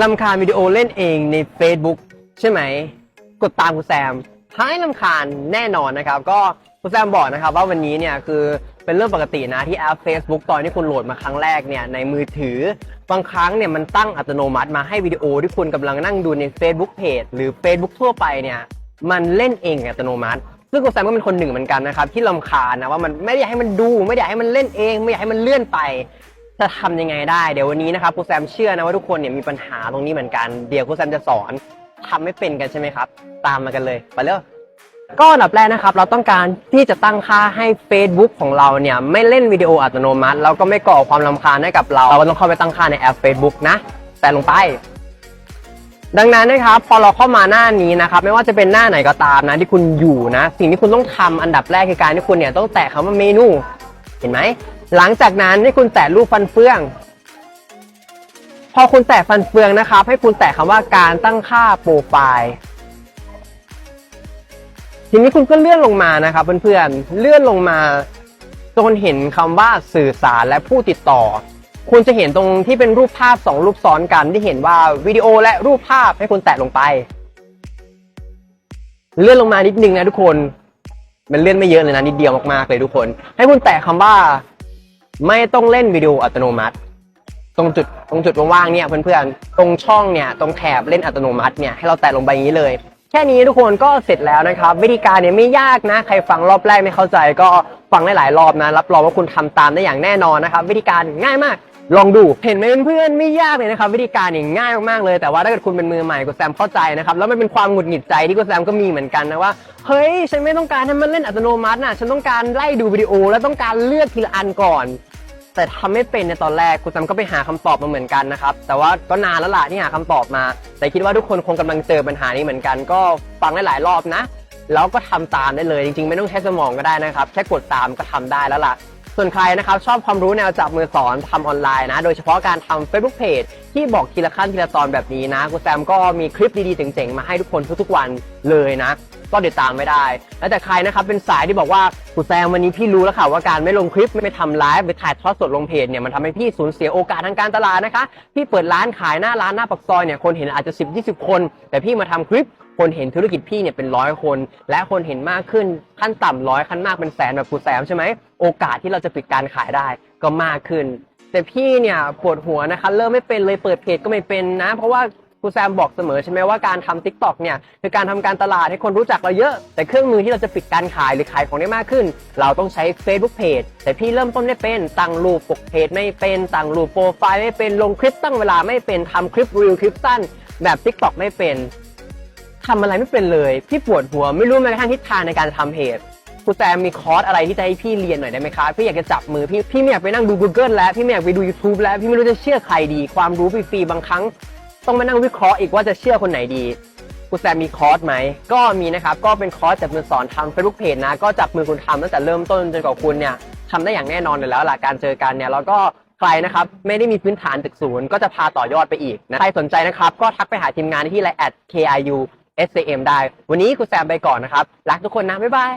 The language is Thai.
ลำคาญวิดีโอเล่นเองใน Facebook ใช่ไหม กดตามคุณแซมหายลำคาญแน่นอนนะครับ ก็คุณแซมบอกนะครับว่าวันนี้เนี่ยคือเป็นเรื่องปกตินะที่แอป Facebook ตอนที่คุณโหลดมาครั้งแรกเนี่ยในมือถือบางครั้งเนี่ยมันตั้งอัตโนมัติมาให้วิดีโอที่คุณกำลังนั่งดูใน Facebook Page หรือ Facebook ทั่วไปเนี่ยมันเล่นเองอัตโนมัติ ซึ่งคุณแซมก็เป็นคนหนึ่งเหมือนกันนะครับที่ลำคาญนะว่ามันไม่ได้อยากให้มันดู ไม่ได้อยากให้มันเล่นเอง ไม่อยากให้มันเลื่อนไป จะทำยังไงได้เดี๋ยววันนี้นะครับครูแซมเชื่อนะว่าทุกคนเนี่ยมีปัญหาตรงนี้เหมือนกันเดี๋ยวครูแซมจะสอนทำไม่เป็นกันใช่ไหมครับ ตามมากันเลยไปเร็วก็อันดับแรกนะครับ เราต้องการที่จะตั้งค่าให้ Facebook ของเราเนี่ยไม่เล่นวิดีโออัตโนมัติ แล้วก็ไม่ก่อความรำคาญให้กับเรา เราต้องเข้าไปตั้งค่าในแอป Facebook นะ แต่ลงไป ดังนั้นนะครับ พอเราเข้ามาหน้านี้นะครับ ไม่ว่าจะเป็นหน้าไหนก็ตามนะที่คุณอยู่นะ สิ่งที่คุณต้องทำอันดับแรกคือการที่คุณเนี่ยต้องแตะคำว่าเมนู เห็นไหม หลังจากนั้นให้คุณแตะรูปฟันเฟือง พอคุณแตะฟันเฟืองนะครับ ให้คุณแตะคำว่าการตั้งค่าโปรไฟล์ทีนี้คุณก็เลื่อนลงมานะครับเพื่อนๆเลื่อนลงมาจนเห็นคำว่าสื่อสารและผู้ติดต่อ คุณจะเห็นตรงที่เป็นรูปภาพสองรูปซ้อนกันที่เห็นว่าวิดีโอและรูปภาพให้คุณแตะลงไป เลื่อนลงมานิดนึงนะทุกคน มันเลื่อนไม่เยอะเลยนะนิดเดียวมากๆเลยทุกคน ให้คุณแตะคำว่า ไม่ต้องเล่นวิดีโออัตโนมัติ ตรงจุดตรงจุดว่างๆเนี่ยเพื่อนๆตรงช่องเนี่ยตรงแถบเล่นอัตโนมัติเนี่ยให้เราแตะลงไปอย่างนี้เลย แค่นี้ทุกคนก็เสร็จแล้วนะครับวิธีการเนี่ยไม่ยากนะ ใครฟังรอบแรกไม่เข้าใจ ก็ฟังได้หลายรอบนะรับรองว่าคุณทำตามได้อย่างแน่นอนนะครับ วิธีการง่ายมาก ลองดูเห็นไหมเพื่อนๆไม่ยากเลยนะครับวิธีการเนี่ยง่ายมากๆเลย แต่ว่าถ้าเกิดคุณเป็นมือใหม่กูแซมเข้าใจนะครับแล้วมันเป็นความหงุดหงิดใจที่กูแซมก็มีเหมือนกันนะว่าเฮ้ยฉันไม่ต้องการให้มันเล่นอัตโนมัตินะฉันต้องการไล่ดูวิดีโอ แล้วต้องการเลือกทีละอันก่อน แต่ทำไม่เป็นในตอนแรกคุณแซมก็ไปหาคำตอบมาเหมือนกันนะครับแต่ว่าก็นานแล้วล่ะที่หาคำตอบมา แต่คิดว่าทุกคนคงกำลังเจอปัญหานี้เหมือนกัน ก็ฟังได้หลายรอบนะแล้วก็ทำตามได้เลยจริง ๆ ไม่ต้องใช้สมองก็ได้นะครับแค่กดตามก็ทำได้แล้วล่ะ ส่วนใครนะครับชอบความรู้แนวจับมือสอนทำออนไลน์นะ โดยเฉพาะการทำ Facebook Page ที่บอกทีละขั้นทีละตอนแบบนี้นะคุณแซมก็มีคลิปดีๆเจ๋งๆมาให้ทุกคนทุกๆวันเลยนะ ก็ติดตามไม่ได้ แล้วแต่ใครนะครับเป็นสายที่บอกว่าคุณแซมวันนี้พี่รู้แล้วค่ะว่าการไม่ลงคลิปไม่ทำไลฟ์ไปถ่ายทอดสดลงเพจเนี่ยมันทำให้พี่สูญเสียโอกาสทางการตลาดนะคะพี่เปิดร้านขายหน้าร้านหน้าปากซอยเนี่ยคนเห็นอาจจะ 10 20 คน แต่พี่มาทำคลิป คนเห็นธุรกิจพี่เนี่ยเป็นร้อยคน และคนเห็นมากขึ้นขั้นต่ำร้อยขั้นมากเป็นแสนแบบคุณแซมใช่ไหมโอกาสที่เราจะปิดการขายได้ก็มากขึ้น แต่พี่เนี่ยปวดหัวนะคะเริ่มไม่เป็นเลยเปิดเพจก็ไม่เป็นนะ เพราะว่าครูแซมบอกเสมอใช่ไหมว่าการทำ t ิ k t o k เนี่ยคือการทำการตลาดให้คนรู้จักเราเยอะ แต่เครื่องมือที่เราจะปิดการขายหรือขายของได้มากขึ้น เราต้องใช้ Facebook Page แต่พี่เริ่มต้นไม่เป็นตั้งรูปปกเพจไม่เป็นตั้งรูปโปรไฟล์ไม่เป็นลงคลิปตั้งเวลาไม่เป็นทำคลิปรีวิวคลิปสั้นแบบ t ิ k t o k ไม่เป็น ทำอะไรไม่เป็นเลย พี่ปวดหัวไม่รู้แม้กระทั่งทิศทางในการทำเพจครูแซมมีคอร์สอะไรที่จะให้พี่เรียนหน่อยได้ไหมคะพี่อยากจะจับมือพี่พี่ไม่อยากไปนั่งดู Google แล้วพี่ไม่อยากไปดู YouTube แล้วพี่ไม่รู้จะเชื่อใครดี ความรู้ฟรีๆบางครั้ง ต้องมานั่งวิเคราะห์อีกว่าจะเชื่อคนไหนดีครูแซมมีคอร์สไหมก็มีนะครับก็เป็นคอร์สจับมือสอนทำ Facebook Page นะก็จับมือคุณทำตั้งแต่เริ่มต้นจนกว่าคุณเนี่ยทำได้อย่างแน่นอนเลยแล้วหลักการเจอกันเนี่ยแล้วก็ใครนะครับไม่ได้มีพื้นฐานตึกศูนย์ก็จะพาต่อยอดไปอีกนะใครสนใจนะครับก็ทักไปหาทีมงานที่ไลน์ kiu SCM ได้ วันนี้ครูแซมไปก่อนนะครับ รักทุกคนนะ บ๊ายบาย